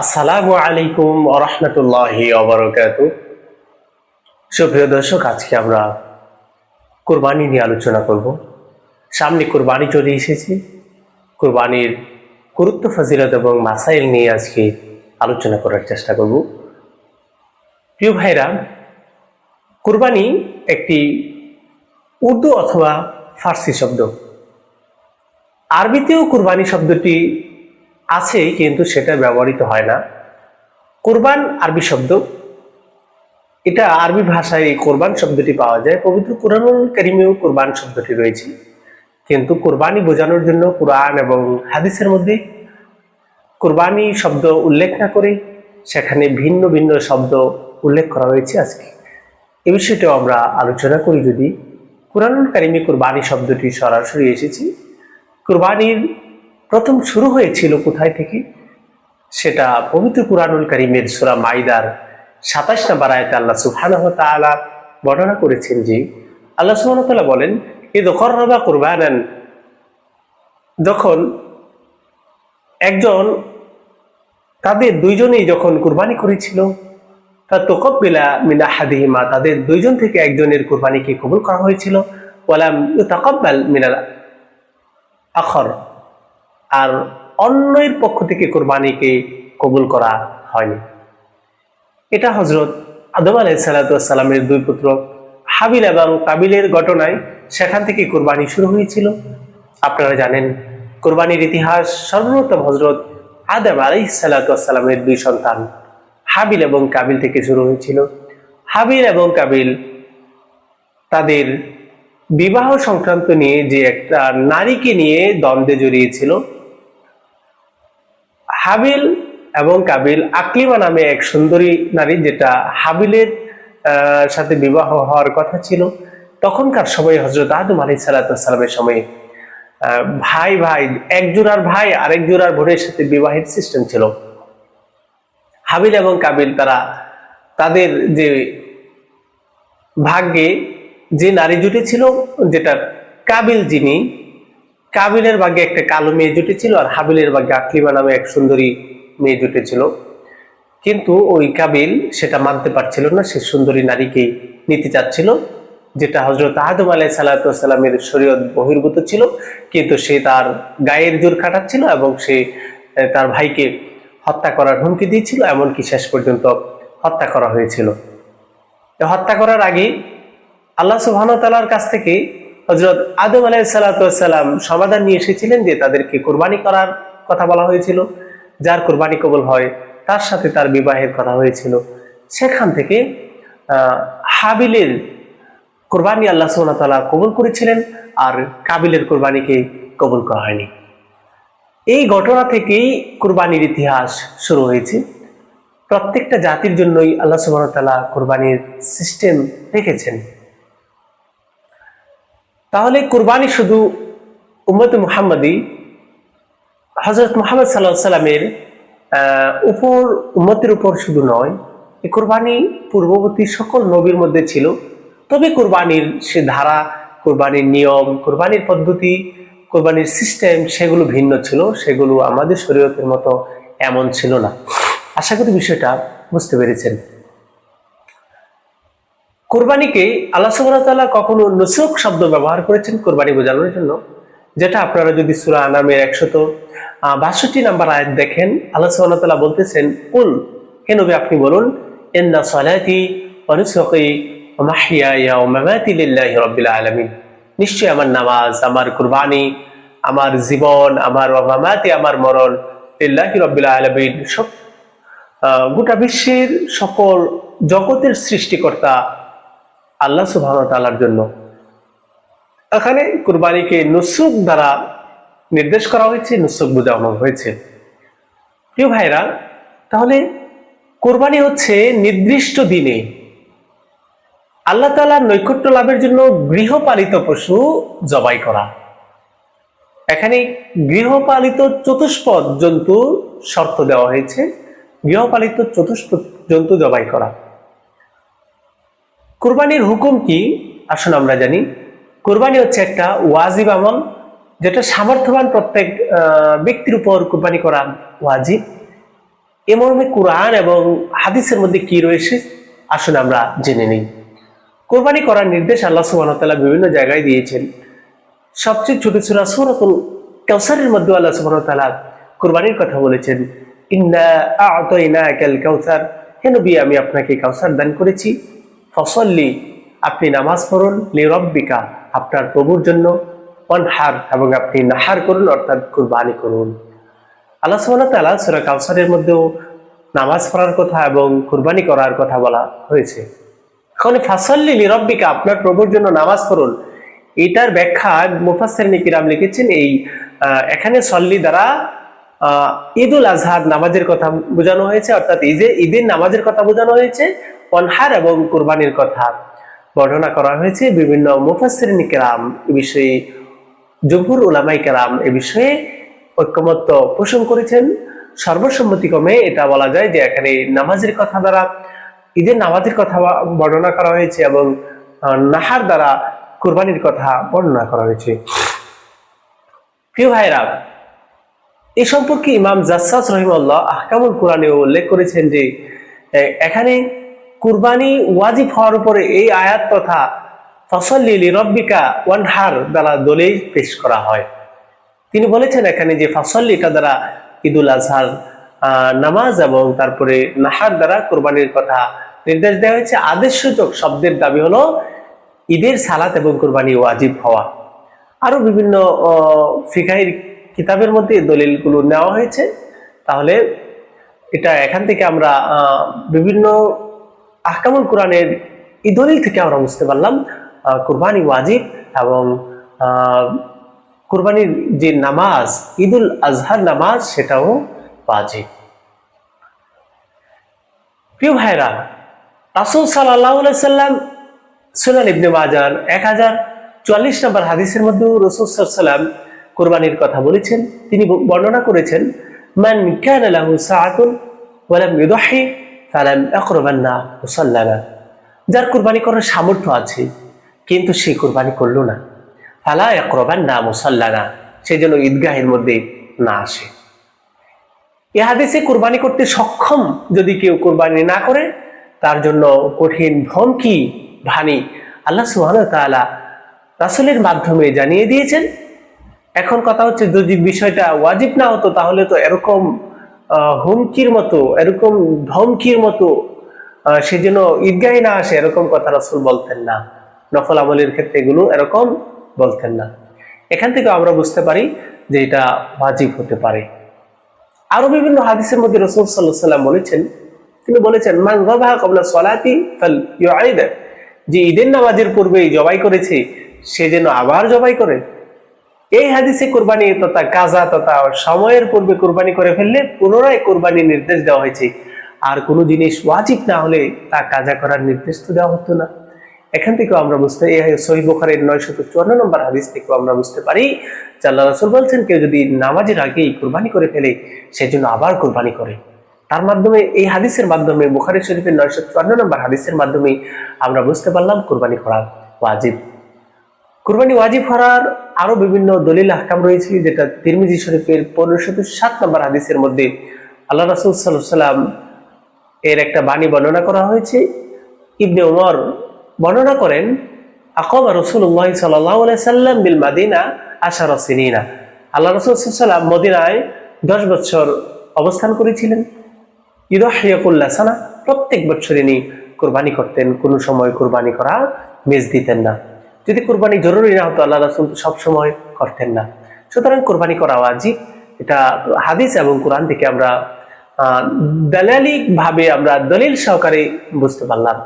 আসসালামু আলাইকুম আরহামতুল্লাহ অবরকাত সুপ্রিয় দর্শক, আজকে আমরা কোরবানি নিয়ে আলোচনা করব। সামনে কোরবানি চলে এসেছে। কোরবানির গুরুত্ব, ফজিলত এবং মাসাইল নিয়ে আজকে আলোচনা করার চেষ্টা করব। প্রিয় ভাইরা, কোরবানি একটি উর্দু অথবা ফার্সি শব্দ। আরবিতেও কুরবানি শব্দটি আছে, কিন্তু সেটা ব্যবহৃত হয় না। কোরবান আরবি শব্দ। এটা আরবি ভাষায় এই কোরবান শব্দটি পাওয়া যায়। পবিত্র কোরআনুল করিমেও কোরবান শব্দটি রয়েছে। কিন্তু কোরবানি বোঝানোর জন্য কোরআন এবং হাদিসের মধ্যে কোরবানি শব্দ উল্লেখ না করে সেখানে ভিন্ন ভিন্ন শব্দ উল্লেখ করা হয়েছে আজকে। এ বিষয়টাও আমরা আলোচনা করি যদি। কোরআনুল কারিমে কোরবানি শব্দটি সরাসরি এসেছে। কোরবানির প্রথম শুরু হয়েছিল কোথায় থেকে? সেটা পবিত্র কুরআনুল করিমের সুরা মাইদার সাতাশ নম্বর আয়তে আল্লাহ সুবহানাহু তাআলা বর্ণনা করেছেন যে, আল্লাহ সুবহানাহু তাআলা বলেন ঈদ করবা কুরবানান। যখন একজন, তাদের দুইজনেই যখন কুরবানি করেছিল তা তোকব্বিলা মিনা হাদিহিমা তাদের দুইজন থেকে একজনের কুরবানিকে কবুল করা হয়েছিল। ওয়ালাম ইউতাকাব্বাল মিনাল আখর। আর অন্যের পক্ষ থেকে কোরবানিকে কবুল করা হয়নি। এটা হজরত আদম আলাই সালাতামের দুই পুত্র হাবিল এবং কাবিলের ঘটনায় সেখান থেকে কোরবানি শুরু হয়েছিল। আপনারা জানেন, কোরবানির ইতিহাস সর্বপ্রথম হজরত আদম আলাই সালাতামের দুই সন্তান হাবিল এবং কাবিল থেকে শুরু হয়েছিল। হাবিল এবং কাবিল তাদের বিবাহ সংক্রান্ত নিয়ে যে একটা নারীকে নিয়ে দ্বন্দ্বে জড়িয়েছিল হাবিল এবং কাবিল আকলিমা নামে এক সুন্দরী নারী যেটা হাবিলের সাথে বিবাহ হওয়ার কথা ছিল। তখনকার সময় হজরত আদম আলী সালাতামের সময়ে ভাই ভাই এক জোড়ার ভাই আরেক জোড়ার বোনের সাথে বিবাহের সিস্টেম ছিল। হাবিল এবং কাবিল তারা তাদের যে ভাগ্যে যে নারী জুটেছিল যেটা কাবিল যিনি কাবিলের ভাগ্যে একটা কালো মেয়ে জুটেছিল আর হাবিলের ভাগ্যে আকলিমা নামে এক সুন্দরী মেয়ে জুটেছিল। কিন্তু ওই কাবিল সেটা মানতে পারছিল না, সে সুন্দরী নারীকে নিতে চাচ্ছিল, যেটা হজরত আদম আলাই সাল্লাতামের শরীয়ত বহির্ভূত ছিল, কিন্তু সে তার গায়ের জোর খাটাচ্ছিল এবং সে তার ভাইকে হত্যা করার হুমকি দিয়েছিল, এমনকি শেষ পর্যন্ত হত্যা করা হয়েছিল। হত্যা করার আগে আল্লাহ সুবাহতালার কাছ থেকে হজরত আদম আলাই সাল্লাম সমাধান নিয়ে এসেছিলেন যে তাদেরকে কোরবানি করার কথা বলা হয়েছিল। যার কোরবানি কবল হয়, তার সাথে তার বিবাহের কথা হয়েছিল। সেখান থেকে হাবিলের কোরবানি আল্লাহ সুবাহতালা কবুল করেছিলেন আর কাবিলের কোরবানিকে কবুল করা হয়নি। এই ঘটনা থেকেই কোরবানির ইতিহাস শুরু হয়েছে। প্রত্যেকটা জাতির জন্যই আল্লাহ সুবাহতালা কোরবানির সিস্টেম রেখেছেন। তাহলে কোরবানি শুধু উম্মত মুহাম্মদী হজরত মোহাম্মদ সাল্লাহ সাল্লামের উপর, উম্মতের উপর শুধু নয় এই কোরবানি পূর্ববর্তী সকল নবীর মধ্যে ছিল। তবে কোরবানির সে ধারা, কোরবানির নিয়ম, কোরবানির পদ্ধতি, কোরবানির সিস্টেম সেগুলো ভিন্ন ছিল, সেগুলো আমাদের শরীয়তের মতো এমন ছিল না। আশা করি বিষয়টা বুঝতে পেরেছেন। কোরবানিকে আল্লাহ সুবাহতাল্লাহ কখনো নুসুক শব্দ ব্যবহার করেছেন কোরবানি বোঝানোর জন্য? যেটা আপনারা যদি সুরা আনামের একশত বাষট্টি নাম্বার আয়াত দেখেন, আল্লাহ সুবাহতাল্লাহ বলতেছেন, কুল, হে নবী, আপনি বলুন এন্না সলাতি অনুসকি মাহিয়া মামাতি লিল্লাহি রাব্বিল আলামিন। নিশ্চয়ই আমার নামাজ, আমার কুরবানি, আমার জীবন, আমার মামাতি, আমার মরণ লিল্লাহি রাব্বিল আলামিন সব গোটা বিশ্বের সকল জগতের সৃষ্টিকর্তা আল্লাহ সুবহান তাআলার জন্য। এখানে কুরবানিকে নুসুক দ্বারা নির্দেশ করা হয়েছে নুসুক বোঝানো হয়েছে। প্রিয় ভাইরা, তাহলে কোরবানি হচ্ছে নির্দিষ্ট দিনে আল্লাহ তাআলার নৈকট্য লাভের জন্য গৃহপালিত পশু জবাই করা। এখানে গৃহপালিত চতুষ্পদ জন্তু শর্ত দেওয়া হয়েছে, গৃহপালিত চতুষ্পদ জন্তু জবাই করা। কোরবানির হুকুম কি? আসুন আমরা জানি। কোরবানি হচ্ছে একটা ওয়াজিব আমল, যেটা সামর্থ্যবান প্রত্যেক ব্যক্তির উপর কোরবানি করা ওয়াজিব। এ মর্মে কোরআন এবং হাদিসের মধ্যে কি রয়েছে? আসলে আমরা জেনে নিই। কোরবানি করার নির্দেশ আল্লাহ তাআলা বিভিন্ন জায়গায় দিয়েছেন। সবচেয়ে ছোট সূরা সূরাতুল কাউসারের মধ্যে আল্লাহ ওয়া কোরবানির কথা বলেছেন, ইন্না আ'তাইনাকাল কাউসার হে নবী, আমি আপনাকে কাউসার দান করেছি। ফসল্লি, আপনি নামাজ পড়ুন লিরব্বিকা আপনার প্রভুর জন্য অনহার এবং আপনি নাহার করুন, অর্থাৎ কুরবানি করুন। আল্লাহ সুবহানাহু ওয়া তাআলা সূরা কাউসারের মধ্যেও নামাজ পড়ার কথা এবং কুরবানি করার কথা বলা হয়েছে। এখন ফাসল্লি লিরব্বিকা আপনার প্রভুর জন্য নামাজ পড়ুন। এটার ব্যাখ্যা মুফাসসির নিকিরাম লিখেছেন এই এখানে সল্লি দ্বারা ঈদুল আজহার নামাজের কথা বোঝানো হয়েছে, অর্থাৎ ঈদে, ঈদের নামাজের কথা বোঝানো হয়েছে। অনহার এবং কুরবানির কথা বর্ণনা করা হয়েছে। বিভিন্ন মুফাসসির কেরাম এ বিষয়ে জহুর উলামাই কেরাম এ বিষয়ে ঐক্যমত্য পোষণ করেছেন। সর্বসম্মতিক্রমে এটা বলা যায় যে এখানে নামাজের কথা দ্বারা, ঈদের নামাজের কথা বর্ণনা করা হয়েছে এবং নাহার দ্বারা কুরবানির কথা বর্ণনা করা হয়েছে। প্রিয় ভাইরা এই সম্পর্কে ইমাম জাসাস রহিমাল্লাহ আহকামুল কোরআনে উল্লেখ করেছেন যে এখানে কুরবানি ওয়াজিব হওয়ার উপরে এই আয়াত তথা ফসল্লি রব্বিকা ওয়ানহার দ্বারা দলিল পেশ করা হয়। তিনি বলেছেন এখানে যে ফসল্লিটা দ্বারা ঈদুল আজহার নামাজ এবং তারপরে নাহার দ্বারা কোরবানির কথা নির্দেশ দেওয়া হয়েছে আদেশসূচক শব্দের দাবি হলো ঈদের সালাত এবং কোরবানি ওয়াজিব হওয়া। আরও বিভিন্ন ফিকাহির কিতাবের মধ্যে দলিলগুলো নেওয়া হয়েছে। তাহলে এটা এখান থেকে আমরা বিভিন্ন আহকামুল কোরআনের এই দলিল থেকে আমরা বুঝতে পারলাম কোরবানি ওয়াজিব এবং কোরবানির যে নামাজ, ঈদুল আজহার নামাজ সেটাও ওয়াজিব। প্রিয় ভাইরা রাসুল সাল্লাহ সাল্লাম সুনান ইবনে বাজার এক হাজার চুয়াল্লিশ নম্বর হাদিসের মধ্যেও রসুল সাল্লাম কোরবানির কথা বলেছেন। তিনি বর্ণনা করেছেন, মান কানা লাহু সাআতুন ওয়া ইউদহি আকরাবান্না মুসাল্লানা যার কোরবানি করার সামর্থ্য আছে, কিন্তু সে কোরবানি করল না। ফালা আকরাবান্না মুসাল্লানা সে যেন ঈদগাহের মধ্যে না আসে। এ হাদিসে কোরবানি করতে সক্ষম যদি কেউ কোরবানি না করে, তার জন্য কঠিন ধমকি, ভানি আল্লাহ সুবহানাহু ওয়া তাআলা রাসূলের মাধ্যমে জানিয়ে দিয়েছেন। এখন কথা হচ্ছে যদি বিষয়টা ওয়াজিব না হতো, তাহলে তো এরকম হুমকির মতো, এরকম ধমকির মতো সে যেন ঈদগাহে না আসে এরকম কথা রাসূল বলতেন না। নফল আমলের ক্ষেত্রে এগুলো এরকম বলতেন না। এখান থেকে আমরা বুঝতে পারি যে এটা ওয়াজিব হতে পারে। আরও বিভিন্ন হাদিসের মধ্যে রসুল সাল্লাহ সাল্লাম বলেছেন, তিনি বলেছেন, মান যাবাহা ক্বাবলা সলাতি যে ঈদের নামাজের পূর্বেই জবাই করেছে, সে যেন আবার জবাই করে। এই হাদিসে কোরবানি তথা কাজা তথা সময়ের পূর্বে কোরবানি করে ফেললে পুনরায় কোরবানির নির্দেশ দেওয়া হয়েছে। আর কোনো জিনিস ওয়াজিব না হলে তা কাজা করার নির্দেশ তো দেওয়া হতো না। এখান থেকেও আমরা বুঝতে সহি বোখারের নয়শত চুয়ান্ন নম্বর হাদিস থেকেও আমরা বুঝতে পারি আল্লাহ রসুল বলছেন, কেউ যদি নামাজের আগেই কোরবানি করে ফেলে সেজন্য আবার কোরবানি করে। তার মাধ্যমে এই হাদিসের মাধ্যমে, বুখারি শরীফের নয়শো চুয়ান্ন নম্বর হাদিসের মাধ্যমে আমরা বুঝতে পারলাম কোরবানি করা ওয়াজিব। কুরবানি ওয়াজিব করার আরও বিভিন্ন দলিল আহকাম রয়েছে, যেটা তিরমিজি শরীফের পনেরোশত সাত নম্বর হাদিসের মধ্যে আল্লাহ রাসুল সাল্লাম এর একটা বাণী বর্ণনা করা হয়েছে। ইবনে উমর বর্ণনা করেন, আকম রসুল্লাহ সাল্লাম বিল মাদিনা আশা রসিনা আল্লাহ রসুল সাল্লাম মদিনায় দশ বছর অবস্থান করেছিলেন। ইদহিয়াকুল্লাহ সানা, প্রত্যেক বছর ইনি কোরবানি করতেন, কোনো সময় কোরবানি করা মেজ দিতেন না। যদি কোরবানি জরুরি না হতো, আল্লাহ রাসুল সবসময় করতেন না। সুতরাং কোরবানি করা ওয়াজিব। এটা হাদিস এবং কোরআন থেকে আমরা, আহ দালালিক ভাবে আমরা দলিল সহকারে বুঝতে পারলাম।